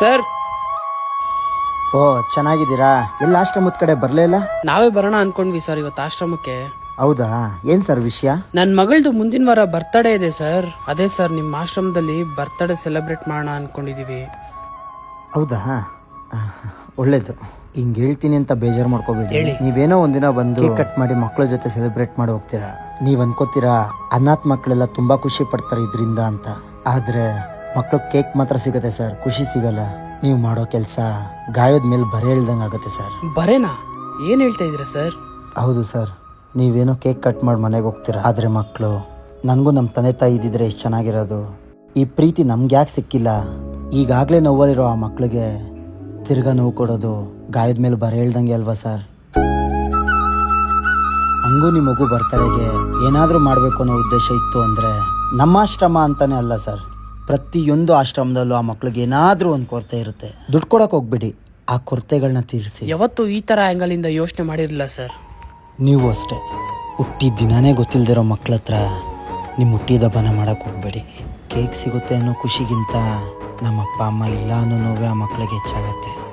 Sir. ಓ ಚೆನ್ನಾಗಿದ್ದೀರಾ? ಎಲ್ಲ ಆಶ್ರಮದ ಕಡೆ ಬರಲೇ ಇಲ್ಲ? ನಾವೇ ಬರೋಣ ಅನ್ಕೊಂಡ್ವಿ ಸರ್ ಇವತ್ತು ಆಶ್ರಮಕ್ಕೆ. ಹೌದಾ? ಏನ್ ಸರ್ ವಿಷಯ? ನನ್ನ ಮಗಳದು ಮುಂದಿನ ವಾರ ಬರ್ತಡೇ ಇದೆ ಸರ್. ಅದೇ ಸರ್ ನಿಮ್ಮ ಆಶ್ರಮದಲ್ಲಿ ಬರ್ತ್ಡೇ ಸೆಲೆಬ್ರೇಟ್ ಮಾಡೋಣ ಅನ್ಕೊಂಡಿದೀವಿ. ಹೌದಾ? ಒಳ್ಳೇದು. ಹಿಂಗೆ ಹೇಳ್ತೀನಿ ಅಂತ ಬೇಜಾರು ಮಾಡ್ಕೋಬೇಡಿ. ನೀವೇನೋ ಒಂದಿನ ಬಂದು ಕೇಕ್ ಕಟ್ ಮಾಡಿ ಮಕ್ಕಳ ಜೊತೆ ಸೆಲೆಬ್ರೇಟ್ ಮಾಡಿ ಹೋಗ್ತೀರಾ? ನೀವು ಅನ್ಕೋತೀರಾ ಅನಾಥ ಮಕ್ಕಳೆಲ್ಲ ತುಂಬಾ ಖುಷಿ ಪಡ್ತಾರೆ ಇದರಿಂದ ಅಂತ. ಆದ್ರೆ ಮಕ್ಳು ಕೇಕ್ ಮಾತ್ರ ಸಿಗುತ್ತೆ ಸರ್. ಖುಷಿ ಸಿಗಲ್ಲ. ನೀವು ಮಾಡೋ ಕೆಲಸ ಗಾಯದ ಮೇಲೆ ಬರೆ ಹೇಳ್ದಂಗೆ ಆಗುತ್ತೆ ಸರ್. ಬರೇನಾ? ಏನ್ ಹೇಳ್ತಾ ಇದ್ದೀರಾ ಸರ್? ಹೌದು ಸರ್. ನೀವೇನೋ ಕೇಕ್ ಕಟ್ ಮಾಡಿ ಮನೆಗೆ ಹೋಗ್ತೀರಾ? ಆದರೆ ಮಕ್ಕಳು ನನಗೂ ನಮ್ಮ ತಂದೆ ತಾಯಿ ಇದ್ದಿದ್ರೆ ಎಷ್ಟು ಚೆನ್ನಾಗಿರೋದು. ಈ ಪ್ರೀತಿ ನಮ್ಗೆ ಯಾಕೆ ಸಿಕ್ಕಿಲ್ಲ? ಈಗಾಗಲೇ ನೋವಲ್ಲಿರೋ ಆ ಮಕ್ಕಳಿಗೆ ತಿರ್ಗಾ ನೋವು ಕೊಡೋದು ಗಾಯದ ಮೇಲೆ ಬರ ಹೇಳ್ದಂಗೆ ಅಲ್ವಾ ಸರ್? ಹಂಗೂ ನಿಮ್ಮ ಮಗು ಬರ್ತಡೆಗೆ ಏನಾದರೂ ಮಾಡಬೇಕು ಅನ್ನೋ ಉದ್ದೇಶ ಇತ್ತು ಅಂದರೆ ನಮ್ಮ ಆಶ್ರಮ ಅಂತಾನೆ ಅಲ್ಲ ಸರ್. ಪ್ರತಿಯೊಂದು ಆಶ್ರಮದಲ್ಲೂ ಆ ಮಕ್ಳಿಗೆ ಏನಾದರೂ ಒಂದು ಕೊರತೆ ಇರುತ್ತೆ. ದುಡ್ಡು ಕೊಡೋಕೆ ಹೋಗ್ಬಿಡಿ. ಆ ಕೊರತೆಗಳನ್ನ ತೀರಿಸಿ. ಯಾವತ್ತೂ ಈ ತರ ಆಂಗಲ್ ಇಂದ ಯೋಚನೆ ಮಾಡಿರಲಿಲ್ಲ ಸರ್. ನೀವು ಅಷ್ಟೇ. ಹುಟ್ಟಿದ ದಿನಾನೇ ಗೊತ್ತಿಲ್ದಿರೋ ಮಕ್ಳ ಹತ್ರ ನಿಮ್ಮ ಹುಟ್ಟಿದ ಬನ ಮಾಡಕ್ಕೆ ಹೋಗ್ಬೇಡಿ. ಕೇಕ್ ಸಿಗುತ್ತೆ ಅನ್ನೋ ಖುಷಿಗಿಂತ ನಮ್ಮ ಅಪ್ಪ ಅಮ್ಮ ಇಲ್ಲ ಅನ್ನೋ ನೋವೇ ಆ ಮಕ್ಕಳಿಗೆ ಹೆಚ್ಚಾಗತ್ತೆ.